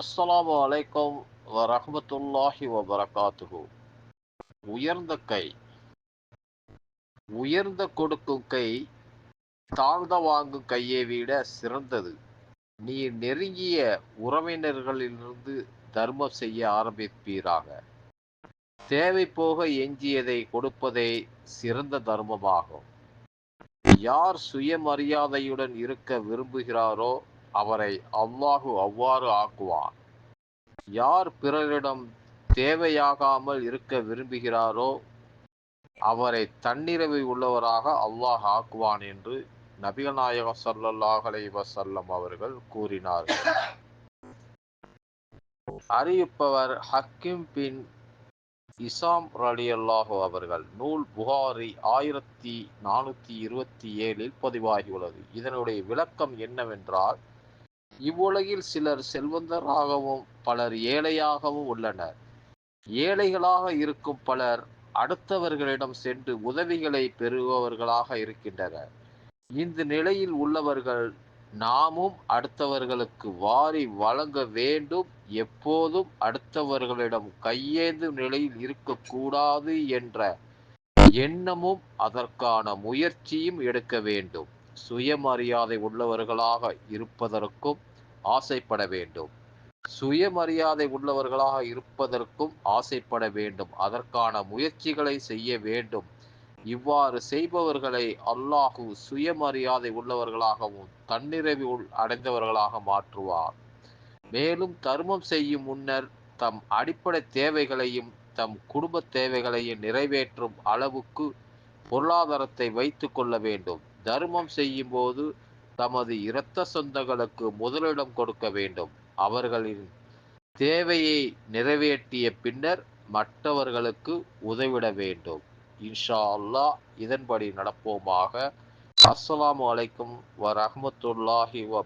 அஸ்ஸலாமு அலைக்கும் வரஹ்மத்துல்லாஹி வபரகாத்துஹு. உயர்ந்த கை உயர்ந்த கொடுக்கும் கை தாழ்ந்த வாங்கும் கையை விட சிறந்தது. நீ நெருங்கிய உறவினர்களிலிருந்து தர்மம் செய்ய ஆரம்பிப்பீராக. தேவை போக எஞ்சியதை கொடுப்பதே சிறந்த தர்மமாகும். யார் சுயமரியாதையுடன் இருக்க விரும்புகிறாரோ அவரை அல்லாஹு அவ்வாறு ஆக்குவான். யார் பிறரிடம் தேவையாகாமல் இருக்க விரும்புகிறாரோ அவரை தன்னிறவை உள்ளவராக அல்லாஹ் ஆக்குவான் என்று நபிகள் நாயக ஸல்லல்லாஹு வசல்லம் அவர்கள் கூறினார்கள். அறிவிப்பவர் ஹக்கிம் பின் இசாம் ரலியல்லாஹு அவர்கள். நூல் புகாரி ஆயிரத்தி நானூத்தி இருபத்தி ஏழில் பதிவாகியுள்ளது. இதனுடைய விளக்கம் என்னவென்றால் இவ்வுலகில் சிலர் செல்வந்தராகவும் பலர் ஏழையாகவும் உள்ளனர். ஏழைகளாக இருக்கும் பலர் அடுத்தவர்களிடம் சென்று உதவிகளை பெறுபவர்களாக இருக்கின்றனர். இந்த நிலையில் உள்ளவர்கள் நாமும் அடுத்தவர்களுக்கு வாரி வழங்க வேண்டும். எப்போதும் அடுத்தவர்களிடம் கையேந்தும் நிலையில் இருக்கக்கூடாது என்ற எண்ணமும் அதற்கான முயற்சியும் எடுக்க வேண்டும். சுயமரியாதை உள்ளவர்களாக இருப்பதற்கும் ஆசைப்பட வேண்டும். சுயமரியாதை உள்ளவர்களாக இருப்பதற்கும் ஆசைப்பட வேண்டும். அதற்கான முயற்சிகளை செய்ய வேண்டும். இவ்வாறு செய்பவர்களை அல்லாஹு சுயமரியாதை உள்ளவர்களாகவும் தன்னிறைவு அடைந்தவர்களாக மாற்றுவார். மேலும் தர்மம் செய்யும் முன்னர் தம் அடிப்படை தேவைகளையும் தம் குடும்ப தேவைகளையும் நிறைவேற்றும் அளவுக்கு பொருளாதாரத்தை வைத்து கொள்ள வேண்டும். தர்மம் செய்யும் போது தமது இரத்த சொந்தங்களுக்கு முதலிடம் கொடுக்க வேண்டும். அவர்களின் தேவையை நிறைவேற்றிய பின்னர் மற்றவர்களுக்கு உதவிட வேண்டும். இன்ஷா அல்லாஹ் இதன்படி நடப்போமாக. அஸ்ஸலாமு அலைக்கும் வ ரஹ்மத்துல்லாஹி வ